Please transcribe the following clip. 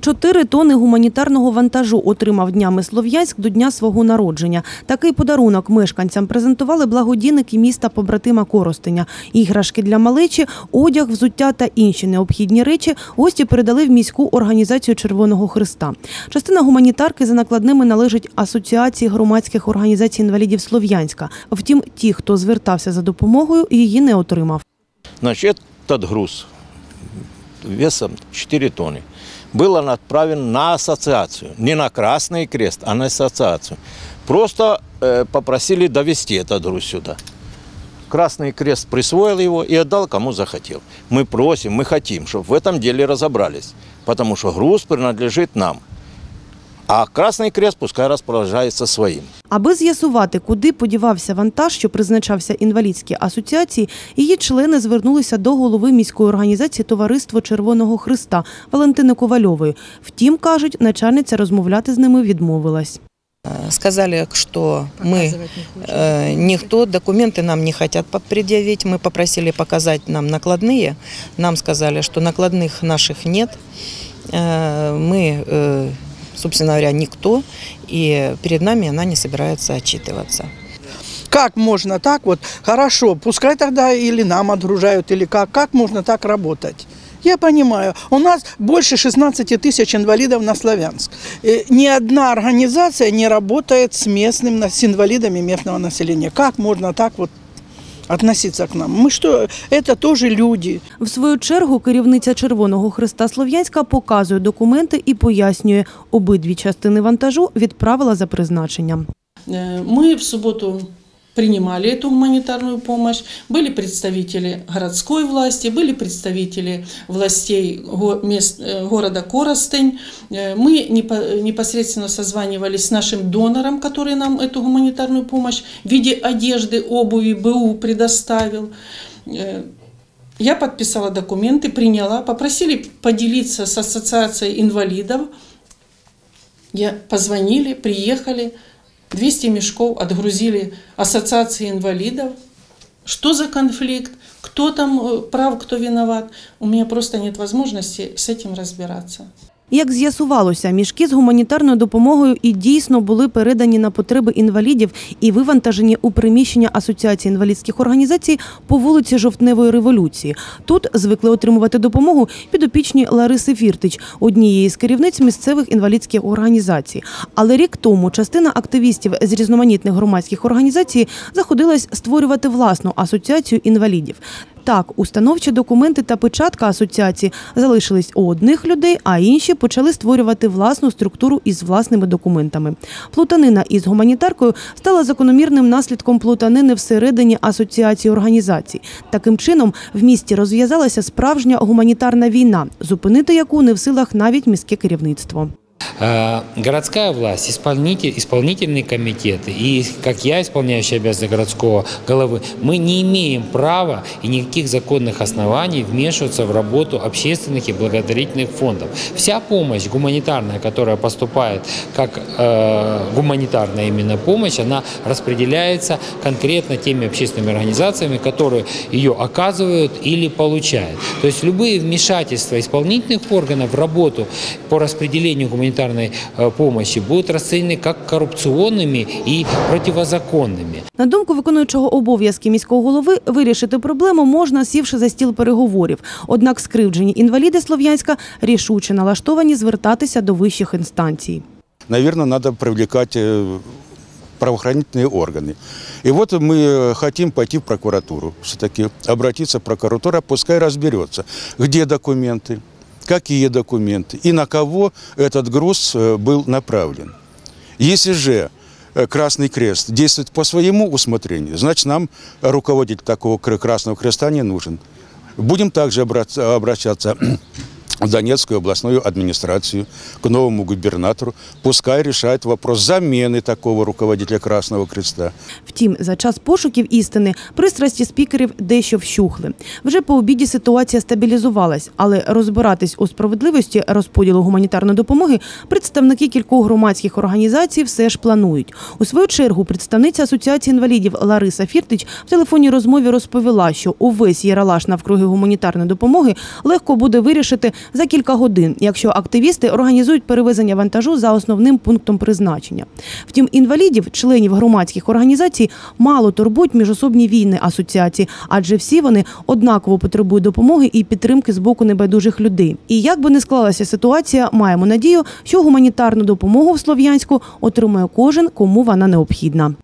Чотири тони гуманітарного вантажу отримав днями Слов'янськ до дня свого народження. Такий подарунок мешканцям презентували благодійники міста побратима Коростеня. Іграшки для малечі, одяг, взуття та інші необхідні речі гості передали в міську організацію Червоного Христа. Частина гуманітарки за накладними належить Асоціації громадських організацій інвалідів Слов'янська. Втім, ті, хто звертався за допомогою, її не отримав. Значит, этот груз весом 4 тонны был он отправлен на ассоциацию. Не на Красный Крест, а на ассоциацию. Просто э, попросили довести этот груз сюда. Красный Крест присвоил его и отдал кому захотел. Мы просим, мы хотим, чтобы в этом деле разобрались. Потому что груз принадлежит нам. А Красный Крест пускай распоряжается своим. Аби з'ясувати, куди подівався вантаж, що призначався інвалідській асоціації, її члени звернулися до голови міської організації Товариство Червоного Христа Валентини Ковальової. Втім, кажуть, начальниця розмовляти з ними відмовилась. Сказали, что мы э, никто, документы нам не хотят по- предъявить. Мы попросили показать нам накладные. Нам сказали, что накладных наших нет. Э, Мы, э, собственно говоря, никто. И перед нами она не собирается отчитываться. Как можно так вот? Хорошо, пускай тогда или нам отгружают, или как. Как можно так работать? Я понимаю, у нас больше 16 тысяч инвалидов на Славянск. Э, Ни одна организация не работает с местным, на- с инвалидами местного населения. Как можно так вот относиться к нам? Мы что, это тоже люди. В свою чергу керівниця Червоного Христа Слов'янська показує документи і пояснює, обидві частини вантажу відправила за призначенням. Э, Мы в субботу принимали эту гуманитарную помощь. Были представители городской власти, были представители властей мест- э, города Коростень. Э, Мы непо- непосредственно созванивались с нашим донором, который нам эту гуманитарную помощь в виде одежды, обуви, БУ предоставил. Э, Я подписала документы, приняла, попросили поделиться с ассоциацией инвалидов. Я позвонили, приехали, 200 мешков отгрузили ассоциации инвалидов. Что за конфликт? Кто там э, прав, кто виноват? У меня просто нет возможности с этим разбираться. Як з'ясувалося, мішки з гуманітарною допомогою і дійсно були передані на потреби інвалідів і вивантажені у приміщення Асоціації інвалідських організацій по вулиці Жовтневої революції. Тут звикли отримувати допомогу підопічні Лариси Фіртич, однієї з керівниць місцевих інвалідських організацій. Але рік тому частина активістів з різноманітних громадських організацій заходилась створювати власну асоціацію інвалідів. Так, установчі документи та печатка асоціації залишились у одних людей, а інші почали створювати власну структуру із власними документами. Плутанина із гуманітаркою стала закономірним наслідком плутанини всередині асоціації організацій. Таким чином, в місті розв'язалася справжня гуманітарна війна, зупинити яку не в силах навіть міське керівництво. Э, Городская власть, исполнитель, исполнительный комитет и, как я, исполняющий обязанности городского головы, мы не имеем права и никаких законных оснований вмешиваться в работу общественных и благотворительных фондов. Вся помощь гуманитарная, которая поступает как э, гуманитарная именно помощь, она распределяется конкретно теми общественными организациями, которые ее оказывают или получают. То есть любые вмешательства исполнительных органов в работу по распределению гуманитарной э, помощи будут расценены как коррупционными и противозаконными. На думку виконуючого обов'язки міського голови, вирішити проблему можна, сівши за стіл переговорів. Однак скривджені інваліди Слов'янська рішуче налаштовані звертатися до вищих інстанцій. наверное, надо привлекать э, правоохранительные органы. И вот мы э, хотим пойти в прокуратуру, все-таки обратиться в прокуратуру, пускай разберется, где документы, какие документы и на кого этот груз э, был направлен. Если же э, Красный Крест действует по своему усмотрению, значит, нам руководитель такого Кр- Красного Креста не нужен. Будем также обращаться Донецкую областную администрацию, к новому губернатору. Пускай решает вопрос замены такого руководителя Красного Креста. Втім, за час пошуків істини пристрасті спікерів дещо вщухли. Вже по обіді ситуація стабілізувалась, але розбиратись у справедливості розподілу гуманітарної допомоги представники кількох громадських організацій все ж планують. У свою чергу представниця асоціації інвалідів Лариса Фіртич в телефонній розмові розповіла, що увесь єралаш навкруги гуманітарної допомоги легко буде вирішити за кілька годин, якщо активісти організують перевезення вантажу за основним пунктом призначення. Втім, інвалідів, членів громадських організацій, мало турбують міжособні війни асоціації, адже всі вони однаково потребують допомоги і підтримки з боку небайдужих людей. І як би не склалася ситуація, маємо надію, що гуманітарну допомогу в Слов'янську отримує кожен, кому вона необхідна.